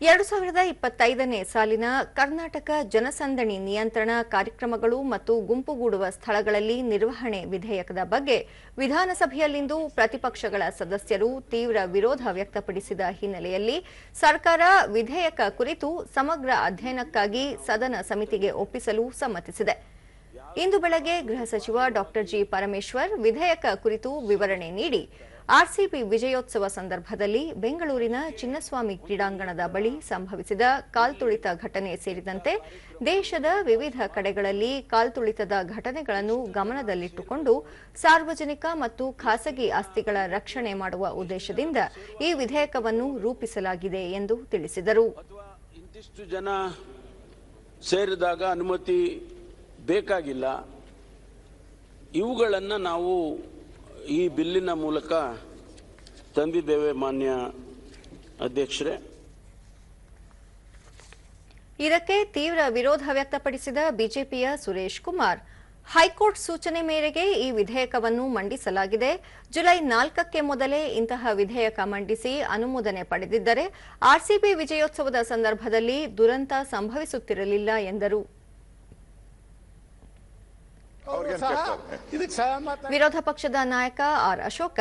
ಎರಡು ಸಾವಿರದ ಇಪ್ಪತ್ತೈದನೇ ಸಾಲಿನ ಕರ್ನಾಟಕ ಜನಸಂದಣಿ ನಿಯಂತ್ರಣ ಕಾರ್ಯಕ್ರಮಗಳು ಮತ್ತು ಗುಂಪುಗೂಡುವ ಸ್ಥಳಗಳಲ್ಲಿ ನಿರ್ವಹಣೆ ವಿಧೇಯಕದ ಬಗ್ಗೆ ವಿಧಾನಸಭೆಯಲ್ಲಿಂದು ಪ್ರತಿಪಕ್ಷಗಳ ಸದಸ್ಯರು ತೀವ್ರ ವಿರೋಧ ವ್ಯಕ್ತಪಡಿಸಿದ ಹಿನ್ನೆಲೆಯಲ್ಲಿ ಸರ್ಕಾರ ವಿಧೇಯಕ ಕುರಿತು ಸಮಗ್ರ ಅಧ್ಯಯನಕ್ಕಾಗಿ ಸದನ ಸಮಿತಿಗೆ ಒಪ್ಪಿಸಲು ಸಮ್ಮತಿಸಿದೆ. ಇಂದು ಬೆಳಗ್ಗೆ ಗೃಹ ಸಚಿವ ಡಾ ಜಿ ಪರಮೇಶ್ವರ್ ವಿಧೇಯಕ ಕುರಿತು ವಿವರಣೆ ನೀಡಿ ಆರ್ಸಿಬಿ ವಿಜಯೋತ್ಸವ ಸಂದರ್ಭದಲ್ಲಿ ಬೆಂಗಳೂರಿನ ಚಿನ್ನಸ್ವಾಮಿ ಕ್ರೀಡಾಂಗಣದ ಬಳಿ ಸಂಭವಿಸಿದ ಕಾಲ್ತುಳಿತ ಘಟನೆ ಸೇರಿದಂತೆ ದೇಶದ ವಿವಿಧ ಕಡೆಗಳಲ್ಲಿ ಕಾಲ್ತುಳಿತದ ಘಟನೆಗಳನ್ನು ಗಮನದಲ್ಲಿಟ್ಟುಕೊಂಡು ಸಾರ್ವಜನಿಕ ಮತ್ತು ಖಾಸಗಿ ಆಸ್ತಿಗಳ ರಕ್ಷಣೆ ಮಾಡುವ ಉದ್ದೇಶದಿಂದ ಈ ವಿಧೇಯಕವನ್ನು ರೂಪಿಸಲಾಗಿದೆ ಎಂದು ತಿಳಿಸಿದರು. ಬೇಕಾಗಿಲ್ಲ. ಇವುಗಳನ್ನು ನಾವು ಈ ಬಿಲ್ಲಿನ ಮೂಲಕ ತಂದಿದ್ದೇವೆ ಮಾನ್ಯ ಅಧ್ಯಕ್ಷರೇ. ಇದಕ್ಕೆ ತೀವ್ರ ವಿರೋಧ ವ್ಯಕ್ತಪಡಿಸಿದ ಬಿಜೆಪಿಯ ಸುರೇಶ್ ಕುಮಾರ್. ಹೈಕೋರ್ಟ್ ಸೂಚನೆ ಮೇರೆಗೆ ಈ ವಿಧೇಯಕವನ್ನು ಮಂಡಿಸಲಾಗಿದೆ. ಜುಲೈ ನಾಲ್ಕಕ್ಕೆ ಮೊದಲೇ ಇಂತಹ ವಿಧೇಯಕ ಮಂಡಿಸಿ ಅನುಮೋದನೆ ಪಡೆದಿದ್ದರೆ ಆರ್ಸಿಬಿ ವಿಜಯೋತ್ಸವದ ಸಂದರ್ಭದಲ್ಲಿ ದುರಂತ ಸಂಭವಿಸುತ್ತಿರಲಿಲ್ಲ ಎಂದರು. ವಿರೋಧ ಪಕ್ಷದ ನಾಯಕ ಆರ್ ಅಶೋಕ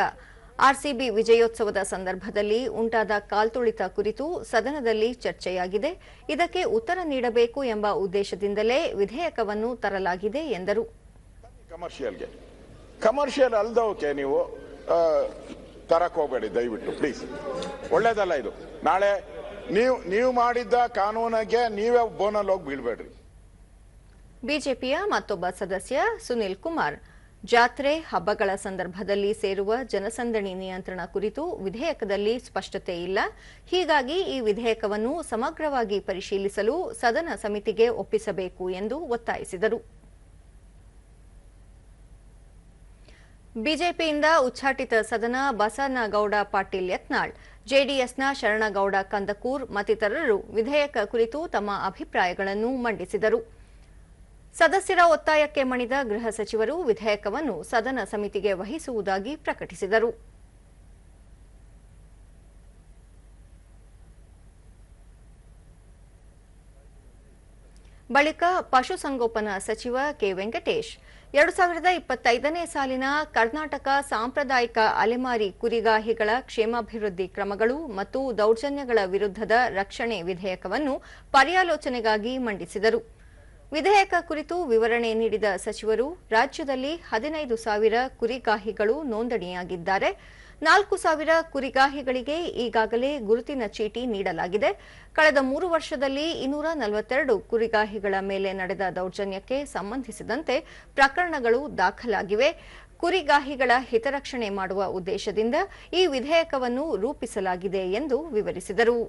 ಆರ್ಸಿಬಿ ವಿಜಯೋತ್ಸವದ ಸಂದರ್ಭದಲ್ಲಿ ಉಂಟಾದ ಕಾಲ್ತುಳಿತ ಕುರಿತು ಸದನದಲ್ಲಿ ಚರ್ಚೆಯಾಗಿದೆ. ಇದಕ್ಕೆ ಉತ್ತರ ನೀಡಬೇಕು ಎಂಬ ಉದ್ದೇಶದಿಂದಲೇ ವಿಧೇಯಕವನ್ನು ತರಲಾಗಿದೆ ಎಂದರು. ಕಮರ್ಷಿಯಲ್ಗೆ ಕಮರ್ಷಿಯಲ್ ಅಲ್ದವಕ್ಕೆ ನೀವು ತರಕ್ ಹೋಗಬೇಡಿ ದಯವಿಟ್ಟು ಪ್ಲೀಸ್ ಒಳ್ಳೇದಲ್ಲ ಇದು. ನಾಳೆ ನೀವು ನೀವು ಮಾಡಿದ್ದ ಕಾನೂನಿಗೆ ನೀವೇ ಬೋನಲ್ಲಿ ಹೋಗಿ ಬೀಳ್ಬೇಡ್ರಿ. ಬಿಜೆಪಿಯ ಮತ್ತೊಬ್ಬ ಸದಸ್ಯ ಸುನಿಲ್ ಕುಮಾರ್. ಜಾತ್ರೆ ಹಬ್ಬಗಳ ಸಂದರ್ಭದಲ್ಲಿ ಸೇರುವ ಜನಸಂದಣಿ ನಿಯಂತ್ರಣ ಕುರಿತು ವಿಧೇಯಕದಲ್ಲಿ ಸ್ಪಷ್ಟತೆ ಇಲ್ಲ. ಹೀಗಾಗಿ ಈ ವಿಧೇಯಕವನ್ನು ಸಮಗ್ರವಾಗಿ ಪರಿಶೀಲಿಸಲು ಸದನ ಸಮಿತಿಗೆ ಒಪ್ಪಿಸಬೇಕು ಎಂದು ಒತ್ತಾಯಿಸಿದರು. ಬಿಜೆಪಿಯಿಂದ ಉಚ್ಚಾಟಿತ ಸದನ ಬಸನಗೌಡ ಪಾಟೀಲ್ ಯತ್ನಾಳ್, ಜೆಡಿಎಸ್ನ ಶರಣಗೌಡ ಕಂದಕೂರ್ ಮತ್ತಿತರರು ವಿಧೇಯಕ ಕುರಿತು ತಮ್ಮ ಅಭಿಪ್ರಾಯಗಳನ್ನು ಮಂಡಿಸಿದರು. ಸದಸ್ಯರ ಒತ್ತಾಯಕ್ಕೆ ಮಣಿದ ಗೃಹ ಸಚಿವರು ವಿಧೇಯಕವನ್ನು ಸದನ ಸಮಿತಿಗೆ ವಹಿಸುವುದಾಗಿ ಪ್ರಕಟಿಸಿದರು. ಬಳಿಕ ಪಶುಸಂಗೋಪನಾ ಸಚಿವ ಕೆ ವೆಂಕಟೇಶ್, ಎರಡು ಸಾವಿರದ ಇಪ್ಪತ್ತೈದನೇ ಸಾಲಿನ ಕರ್ನಾಟಕ ಸಾಂಪ್ರದಾಯಿಕ ಅಲೆಮಾರಿ ಕುರಿಗಾಹಿಗಳ ಕ್ಷೇಮಾಭಿವೃದ್ಧಿ ಕ್ರಮಗಳು ಮತ್ತು ದೌರ್ಜನ್ಯಗಳ ವಿರುದ್ಧದ ರಕ್ಷಣೆ ವಿಧೇಯಕವನ್ನು ಪರ್ಯಾಲೋಚನೆಗಾಗಿ ಮಂಡಿಸಿದರು. ವಿಧೇಯಕ ಕುರಿತು ವಿವರಣೆ ನೀಡಿದ ಸಚಿವರು, ರಾಜ್ಯದಲ್ಲಿ ಹದಿನೈದು ಸಾವಿರ ಕುರಿಗಾಹಿಗಳು ನೋಂದಣಿಯಾಗಿದ್ದಾರೆ. ನಾಲ್ಕು ಸಾವಿರ ಕುರಿಗಾಹಿಗಳಿಗೆ ಈಗಾಗಲೇ ಗುರುತಿನ ಚೀಟಿ ನೀಡಲಾಗಿದೆ. ಕಳೆದ ಮೂರು ವರ್ಷದಲ್ಲಿ ಇನ್ನೂರ ನಲವತ್ತೆರಡು ಕುರಿಗಾಹಿಗಳ ಮೇಲೆ ನಡೆದ ದೌರ್ಜನ್ಯಕ್ಕೆ ಸಂಬಂಧಿಸಿದಂತೆ ಪ್ರಕರಣಗಳು ದಾಖಲಾಗಿವೆ. ಕುರಿಗಾಹಿಗಳ ಹಿತರಕ್ಷಣೆ ಮಾಡುವ ಉದ್ದೇಶದಿಂದ ಈ ವಿಧೇಯಕವನ್ನು ರೂಪಿಸಲಾಗಿದೆ ಎಂದು ವಿವರಿಸಿದರು.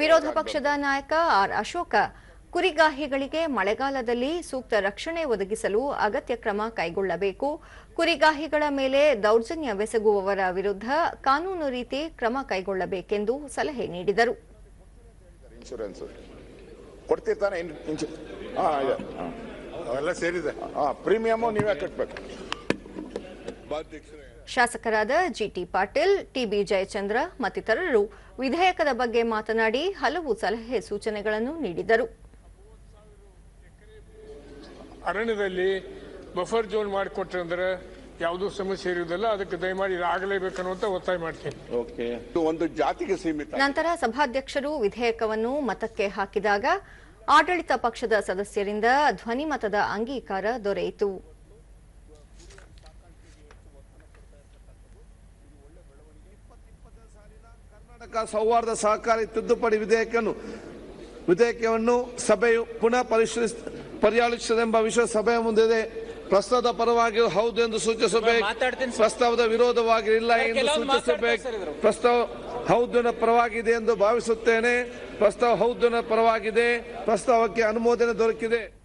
ವಿರೋಧ ಪಕ್ಷದ ನಾಯಕ ಆರ್ ಅಶೋಕ ಕುರಿಗಾಹಿಗಳಿಗೆ ಮಳೆಗಾಲದಲ್ಲಿ ಸೂಕ್ತ ರಕ್ಷಣೆ ಒದಗಿಸಲು ಅಗತ್ಯ ಕ್ರಮ ಕೈಗೊಳ್ಳಬೇಕು. ಕುರಿಗಾಹಿಗಳ ಮೇಲೆ ದೌರ್ಜನ್ಯವೆಸಗುವವರ ವಿರುದ್ಧ ಕಾನೂನು ರೀತಿ ಕ್ರಮ ಕೈಗೊಳ್ಳಬೇಕೆಂದು ಸಲಹೆ ನೀಡಿದರು. ಶಾಸಕರಾದ ಜಿಟಿ ಪಾಟೀಲ್ ಟಿಬಿ ಜಯಚಂದ್ರ ಮತ್ತಿತರರು ವಿಧೇಯಕದ ಬಗ್ಗೆ ಮಾತನಾಡಿ ಹಲವು ಸಲಹೆ ಸೂಚನೆಗಳನ್ನು ನೀಡಿದರು. ಅರಣ್ಯದಲ್ಲಿ ಬಫರ್ ಜೋನ್ ಮಾಡಿಕೊಟ್ರೆ ಅಂದ್ರೆ ಯಾವುದೂ ಸಮಸ್ಯೆ ಇರುವುದಿಲ್ಲ. ಅದಕ್ಕೆ ದಯಮಾಡಿ ಆಗಲೇಬೇಕನ್ನುವಂತ ಒತ್ತಾಯ ಮಾಡ್ತೀನಿ. ಓಕೆ. ಒಂದು ಜಾತಿಗೆ ಸೀಮಿತ. ನಂತರ ಸಭಾಧ್ಯಕ್ಷರು ವಿಧೇಯಕವನ್ನು ಮತಕ್ಕೆ ಹಾಕಿದಾಗ ಆಡಳಿತ ಪಕ್ಷದ ಸದಸ್ಯರಿಂದ ಧ್ವನಿಮತದ ಅಂಗೀಕಾರ ದೊರೆಯಿತು. ಕರ್ನಾಟಕ ಸೌಹಾರ್ದ ಸಹಕಾರಿ ತಿದ್ದುಪಡಿ ವಿಧೇಯಕವನ್ನು ವಿಧೇಯಕವನ್ನು ಸಭೆಯು ಪುನಃ ಪರಿಶೀಲಿಸ ಪರ್ಯಾಲಿಸದೆಂಬ ವಿಷಯ ಸಭೆಯ ಮುಂದಿದೆ. ಪ್ರಸ್ತಾವದ ಪರವಾಗಿ ಹೌದು ಎಂದು ಸೂಚಿಸಬೇಕು. ಪ್ರಸ್ತಾವದ ವಿರೋಧವಾಗಿ ಇಲ್ಲ ಎಂದು ಸೂಚಿಸಬೇಕು. ಪ್ರಸ್ತಾವ ಹೌದಿನ ಪರವಾಗಿದೆ ಎಂದು ಭಾವಿಸುತ್ತೇನೆ. ಪ್ರಸ್ತಾವ ಹೌದಿನ ಪರವಾಗಿದೆ. ಪ್ರಸ್ತಾವಕ್ಕೆ ಅನುಮೋದನೆ ದೊರಕಿದೆ.